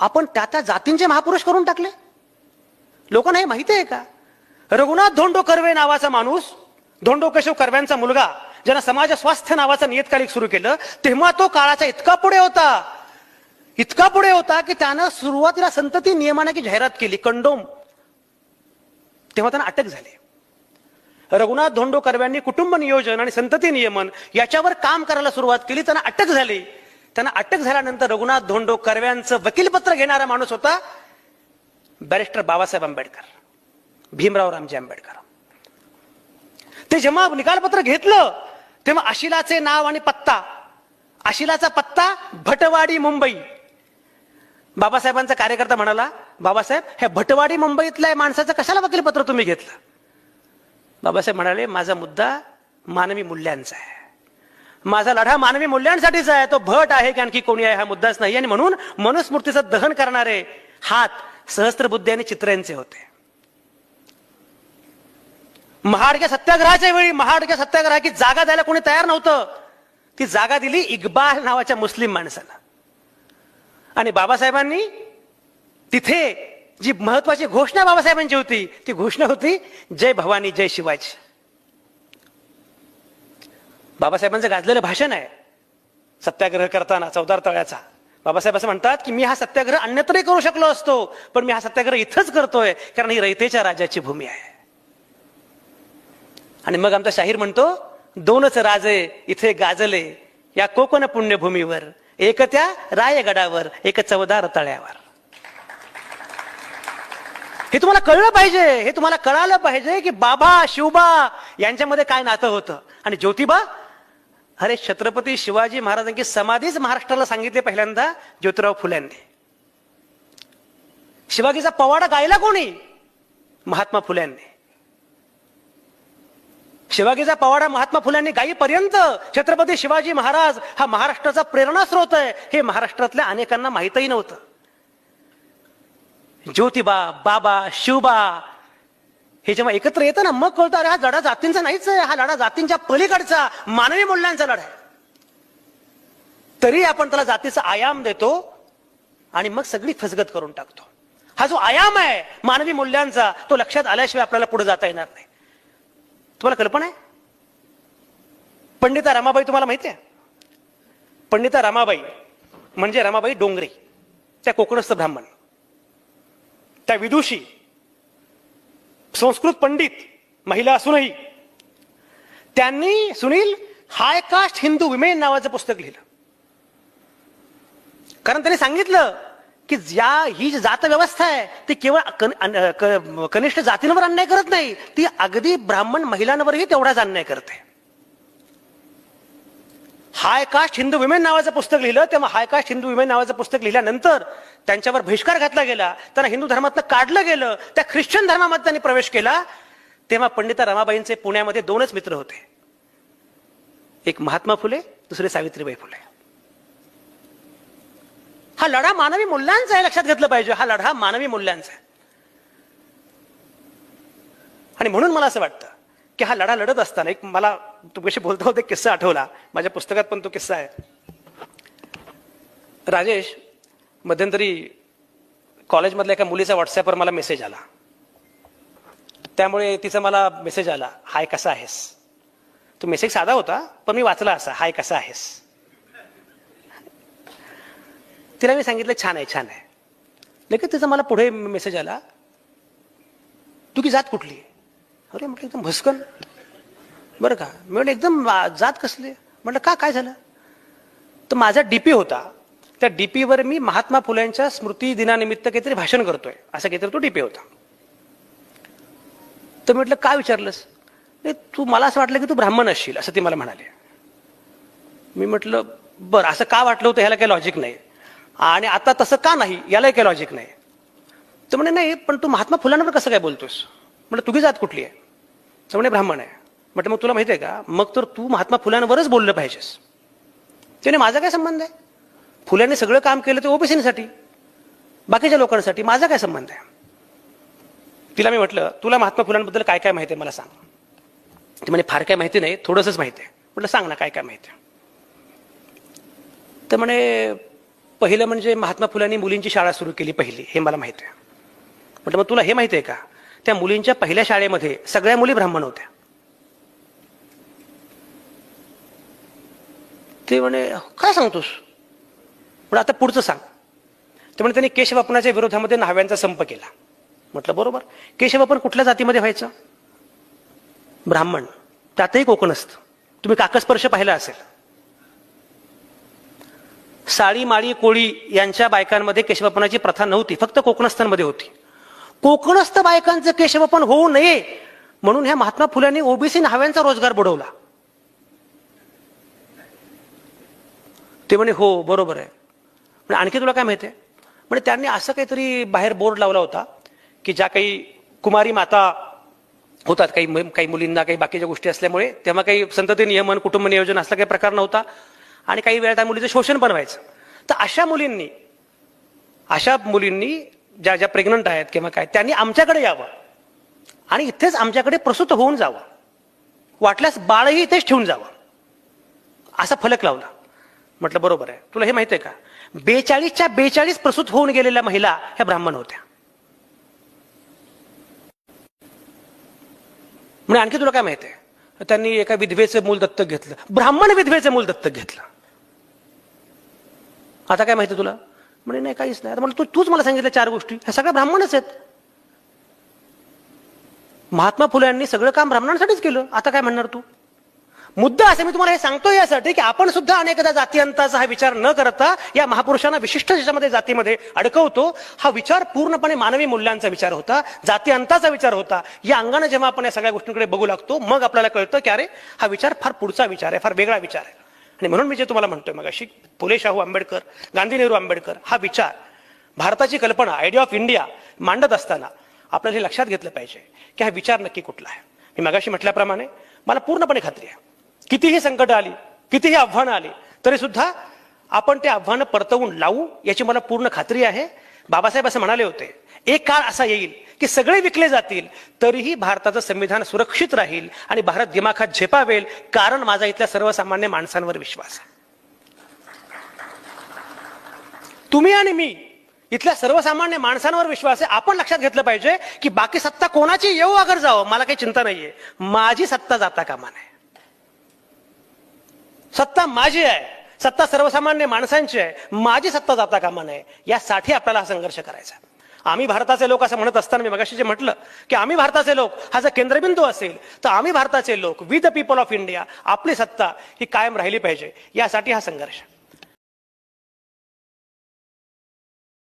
आपण त्या त्या जातींचे महापुरुष करून टाकले. लोकांना हे माहिती आहे का? रघुनाथ धोंडो कर्वे नावाचा माणूस धोंडो केशव कर्व्यांचा मुलगा ज्यानं समाज स्वास्थ्य नावाचं नियतकालिक सुरू केलं तेव्हा तो काळाचा इतका पुढे होता इतका पुढे होता की त्यानं सुरुवातीला संतती नियमानाची जाहिरात केली कंडोम. तेव्हा त्यांना अटक झाली. रघुनाथ धोंडो कर्व्यांनी कुटुंब नियोजन आणि संतती नियमन याच्यावर काम करायला सुरुवात केली त्यांना अटक झाली. त्यांना अटक झाल्यानंतर रघुनाथ धोंडो कर्व्यांचं वकीलपत्र घेणारा माणूस होता बॅरिस्टर बाबासाहेब आंबेडकर भीमराव रामजी आंबेडकर. ते जेव्हा निकालपत्र घेतलं तेव्हा आशिलाचे नाव आणि पत्ता आशिलाचा पत्ता भटवाडी मुंबई. बाबासाहेबांचा कार्यकर्ता म्हणाला बाबासाहेब हे भटवाडी मुंबईतल्या माणसाचं कशाला वकीलपत्र तुम्ही घेतलं? बाबासाहेब म्हणाले माझा मुद्दा मानवी मूल्यांचा आहे. माझा लढा मानवी मूल्यांसाठीच आहे. तो भट आहे की आणखी कोणी आहे हा मुद्दाच नाही आणि म्हणून मनुस्मृतीचं दहन करणारे हात सहस्त्रबुद्धी आणि चित्र्यांचे होते. महाडक्या सत्याग्रहाच्या वेळी महाडक्या सत्याग्रहाची जागा द्यायला कोणी तयार नव्हतं. ती जागा दिली इक्बाल नावाच्या मुस्लिम माणसाला. आणि बाबासाहेबांनी तिथे जी महत्वाची घोषणा बाबासाहेबांची होती ती घोषणा होती जय भवानी जय शिवाजी. बाबासाहेबांचं गाजलेलं भाषण आहे. सत्याग्रह करताना चौदार तळ्याचा. बाबासाहेब असं म्हणतात की मी हा सत्याग्रह अन्यत्रही करू शकलो असतो पण मी हा सत्याग्रह इथंच करतोय कारण ही रयतेच्या राजाची भूमी आहे. आणि मग आमचा शाहीर म्हणतो दोनच राजे इथे गाजले या कोकण पुण्यभूमीवर एक त्या रायगडावर एक चवदार तळ्यावर. हे तुम्हाला कळलं पाहिजे हे तुम्हाला कळालं पाहिजे की बाबा शिवबा यांच्यामध्ये काय नातं होतं. आणि ज्योतिबा अरे छत्रपती शिवाजी महाराजांची समाधीच महाराष्ट्राला सांगितले पहिल्यांदा ज्योतिराव फुल्यांनी. शिवाजीचा पवाडा गायला कोणी? महात्मा फुल्यांनी. शिवाजीचा पवाडा महात्मा फुल्यांनी गायीपर्यंत छत्रपती शिवाजी महाराज हा महाराष्ट्राचा प्रेरणास्रोत आहे हे महाराष्ट्रातल्या अनेकांना माहीतही नव्हतं. ज्योतिबा बाबा शिवबा हे जेव्हा एकत्र येतं ना मग कळतं अरे हा लढा जातींचा नाहीच आहे हा लढा जातींच्या पलीकडचा मानवी मूल्यांचा लढा आहे. तरी आपण त्याला जातीचा आयाम देतो आणि मग सगळी फसगत करून टाकतो. हा जो आयाम आहे मानवी मूल्यांचा तो लक्षात आल्याशिवाय आपल्याला पुढे जाता येणार नाही. तुम्हाला कल्पना आहे? पंडिता रमाबाई तुम्हाला माहिती आहे? पंडिता रमाबाई म्हणजे रमाबाई डोंगरे त्या कोकणस्थ ब्राह्मण. त्या विदुषी संस्कृत पंडित महिला असूनही. त्यांनी सुनील हाय कास्ट हिंदू विमेन नावाचं पुस्तक लिहिलं. कारण त्यांनी सांगितलं की ज्या ही जी जात व्यवस्था आहे ती केवळ कनिष्ठ जातींवर अन्याय करत नाही ती अगदी ब्राह्मण महिलांवरही तेवढाच अन्याय करते. हाय कास्ट हिंदू विमेन नावाचं पुस्तक लिहिलं तेव्हा हायकास्ट हिंदू विमेन नावाचं पुस्तक लिहिल्यानंतर त्यांच्यावर बहिष्कार घातला गेला. त्यांना हिंदू धर्मातनं काढलं गेलं. त्या ख्रिश्चन धर्मामध्ये त्यांनी प्रवेश केला. तेव्हा पंडिता रमाबाईंचे पुण्यामध्ये दोनच मित्र होते. एक महात्मा फुले दुसरे सावित्रीबाई फुले. हा लढा मानवी मूल्यांचा आहे लक्षात घेतलं पाहिजे. हा लढा मानवी मूल्यांचा आहे. आणि म्हणून मला असं वाटतं की हा लढा लढत असताना एक मला तुमच्याशी बोलता होते किस्सा आठवला. माझ्या पुस्तकात पण तो किस्सा आहे. राजेश मध्यंतरी कॉलेजमधल्या एका मुलीचा व्हॉट्सअपवर मला मेसेज आला. त्यामुळे तिचा मला मेसेज आला हाय कसा आहेस? तो मेसेज साधा होता पण मी वाचला असा हाय कसा आहेस? तिला मी सांगितलं छान आहे छान आहे. लगेच तिचा मला पुढे मेसेज आला तू की जात कुठली? अरे म्हटलं एकदम भस्कन. बरं का? मी म्हटलं एकदम जात कसली? म्हटलं का काय झालं? तर माझा डीपी होता. त्या डीपीवर मी महात्मा फुल्यांच्या स्मृती दिनानिमित्त काहीतरी भाषण करतोय. असं काहीतरी तो डीपी होता. तर म्हटलं काय विचारलंस? "नाही, तू मला असं वाटलं की तू ब्राह्मण असशील असं ती मला म्हणाले. मी म्हटलं बरं असं का वाटलं होतं ह्याला काही लॉजिक नाही? आणि आता तसं का नाही? यालाही काही लॉजिक नाही. तर म्हणे नाही पण तू महात्मा फुलांवर कसं काय बोलतोस? म्हटलं तुझी जात कुठली आहे? तर म्हणे ब्राह्मण आहे. म्हटलं मग तुला माहिती आहे का? मग तर तू महात्मा फुलांवरच बोललं पाहिजेस. त्याने माझा काय संबंध आहे? फुलांनी सगळं काम केलं ते ओबीसीसाठी. बाकीच्या लोकांसाठी माझा काय संबंध आहे? तिला मी म्हटलं तुला महात्मा फुलांबद्दल काय काय माहिती आहे मला सांग. ती म्हणे फार काय माहिती नाही थोडंसंच माहिती आहे. म्हटलं सांग ना काय काय माहिती आहे? तर म्हणे पहिलं म्हणजे महात्मा फुलांनी मुलींची शाळा सुरू केली पहिली हे मला माहिती आहे. म्हटलं मग तुला हे माहिती आहे का? त्या मुलींच्या पहिल्या शाळेमध्ये सगळ्या मुली ब्राह्मण होत्या. ते म्हणे काय सांगतोस? पण आता पुढचं सांग. ते म्हणे त्यांनी केशवापनाच्या विरोधामध्ये न्हाव्यांचा संप केला. म्हटलं बरोबर. केशवापन कुठल्या जातीमध्ये व्हायचं? ब्राह्मण. त्यातही कोकणस्थ. तुम्ही काकस्पर्श पाहिला असेल. साळी माळी कोळी यांच्या बायकांमध्ये केशवापनाची प्रथा नव्हती. फक्त कोकणस्थांमध्ये होती. कोकणस्थ बायकांचं केशवापन होऊ नये. म्हणून ह्या महात्मा फुल्यांनी ओबीसी न्हाव्यांचा रोजगार बुडवला. ते म्हणे हो बरोबर आहे. म्हणजे आणखी तुला काय माहिती आहे? म्हणजे त्यांनी असं काहीतरी बाहेर बोर्ड लावला होता की ज्या काही कुमारी माता होतात काही काही मुलींना काही बाकीच्या गोष्टी असल्यामुळे तेव्हा काही संतती नियमन कुटुंब नियोजन असला काही प्रकार नव्हता आणि काही वेळा त्या मुलीचं शोषण पण व्हायचं. तर अशा मुलींनी अशा मुलींनी ज्या ज्या प्रेग्नंट आहेत किंवा काय त्यांनी आमच्याकडे यावं आणि इथेच आमच्याकडे प्रसूत होऊन जावं. वाटल्यास बाळही इथेच ठेवून जावं. असा फलक लावला. म्हटलं बरोबर आहे. तुला हे माहिती आहे का? बेचाळीसच्या बेचाळीस प्रसूत होऊन गेलेल्या महिला ह्या ब्राह्मण होत्या. म्हणजे आणखी तुला काय माहिती आहे? त्यांनी एका विधवेचं मूल दत्तक घेतलं. ब्राह्मण विधवेचं मूल दत्तक घेतलं. आता काय माहिती तुला? म्हणे नाही काहीच नाही. आता तू तूच मला सांगितलं चार गोष्टी. ह्या सगळ्या ब्राह्मणच आहेत. महात्मा फुले यांनी सगळं काम ब्राह्मणांसाठीच केलं. आता काय म्हणणार तू? मुद्दा असे मी तुम्हाला हे सांगतो यासाठी की आपण सुद्धा अनेकदा जातीयंताचा हा विचार न करता या महापुरुषांना विशिष्ट ज्याच्यामध्ये जातीमध्ये अडकवतो हा विचार पूर्णपणे मानवी मूल्यांचा विचार होता जातीयंताचा विचार होता. या अंगाने जेव्हा आपण या सगळ्या गोष्टींकडे बघू लागतो मग आपल्याला कळतं की अरे हा विचार फार पुढचा विचार आहे फार वेगळा विचार आहे. आणि म्हणून मी जे तुम्हाला म्हणतोय मग अशी फुले शाहू आंबेडकर गांधी नेहरू आंबेडकर हा विचार भारताची कल्पना आयडिया ऑफ इंडिया मांडत असताना आपल्याला हे लक्षात घेतलं पाहिजे की हा विचार नक्की कुठला आहे. मी मगाशी म्हटल्याप्रमाणे मला पूर्णपणे खात्री आहे. कितीही संकट आली कितीही आव्हानं आली तरी सुद्धा आपण ते आव्हानं परतवून लावू याची मला पूर्ण खात्री आहे. बाबासाहेब असं म्हणाले होते एक काळ असा येईल की सगळे विकले जातील तरीही भारताचं संविधान सुरक्षित राहील आणि भारत दिमाखात झेपावेल कारण माझा इथल्या सर्वसामान्य माणसांवर विश्वास आहे. तुम्ही आणि मी इथल्या सर्वसामान्य माणसांवर विश्वास आहे. आपण लक्षात घेतलं पाहिजे की बाकी सत्ता कोणाची? येऊ अगर जावं मला काही चिंता नाहीये. माझी सत्ता जाता कामा नये. सत्ता माझी आहे सत्ता सर्वसामान्य माणसांची आहे माझी सत्ता जाता कामा नये यासाठी आपल्याला हा संघर्ष करायचा आहे. आम्ही भारताचे लोक असं म्हणत असताना मी मगाशी जे म्हटलं की आम्ही भारताचे लोक हा जर केंद्रबिंदू असेल तर आम्ही भारताचे लोक with the people of India आपली सत्ता ही कायम राहिली पाहिजे यासाठी हा संघर्ष आहे.